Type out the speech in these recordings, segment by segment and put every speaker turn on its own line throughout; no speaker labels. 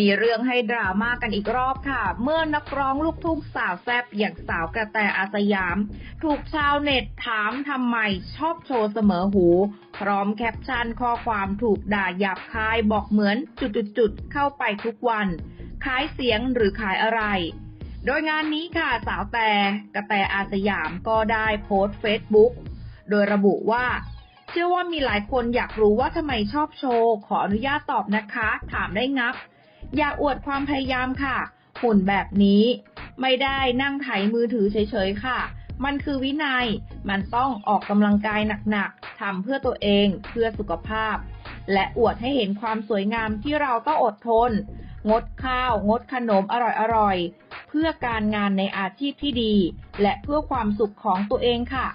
มีเรื่องให้ดราม่ากันอีกรอบค่ะ เมื่อนักร้องลูกทุ่งสาวแซบอย่างสาวกระแตอาสยาม ถูกชาวเน็ตถามทำไมชอบโชว์เสมอหู พร้อมแคปชั่นข้อความถูกด่าหยาบคายบอกเหมือนจุดๆๆเข้าไปทุกวัน ขายเสียงหรือขายอะไร โดยงานนี้ค่ะสาวแต่กระแตอาสยามก็ได้โพสต์เฟซบุ๊กโดยระบุว่าเชื่อว่ามีหลายคนอยากรู้ว่าทำไมชอบโชว์ ขออนุญาตตอบนะคะ ถามได้งับ อย่าอวดความพยายามค่ะ หุ่นแบบนี้ ไม่ได้นั่งไถมือถือเฉยๆค่ะ มันคือวินัย มันต้องออกกำลังกายหนักๆทำเพื่อตัวเองเพื่อสุขภาพ และอวดให้เห็นความสวยงามที่เราต้องอดทน งดข้าว งดขนมอร่อยๆ เพื่อการงานในอาชีพที่ดี และเพื่อความสุขของตัวเองค่ะ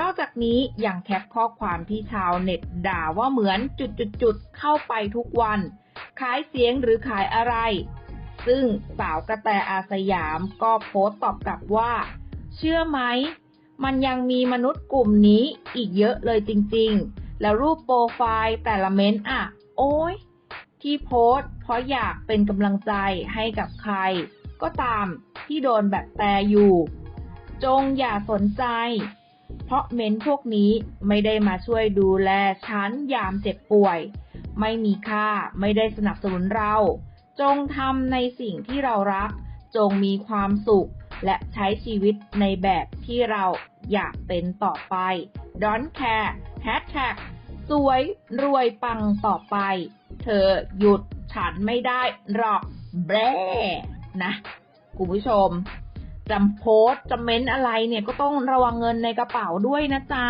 นอกจากนี้ยังแคปข้อความที่ชาวเน็ตด่าว่าเหมือนจุดๆๆเข้าไปทุกวัน ขายเสียงหรือขายอะไร ซึ่งสาวกระแตอาสยามก็โพสต์ตอบกลับว่า เชื่อไหม มันยังมีมนุษย์กลุ่มนี้อีกเยอะเลยจริงๆ แล้วรูปโปรไฟล์แต่ละเม้นอะ โอ้ยที่โพสต์เพราะอยากเป็นกำลังใจให้กับใคร ก็ตามที่โดนแบบแต่อยู่ จงอย่าสนใจ เพราะเม้นท์พวกนี้ไม่ได้มาช่วยดูแลฉันยามเจ็บป่วย ไม่มีค่า ไม่ได้สนับสนุนเรา จงทำในสิ่งที่เรารัก จงมีความสุข และใช้ชีวิตในแบบที่เราอยากเป็นต่อไป Don't care hashtag สวยรวยปังต่อไป เธอหยุดฉันไม่ได้หรอกแบรนะคุณผู้ชมจำโพสจะเม้นอะไรเนี่ยก็ต้องระวังเงินในกระเป๋าด้วยนะจ๊ะ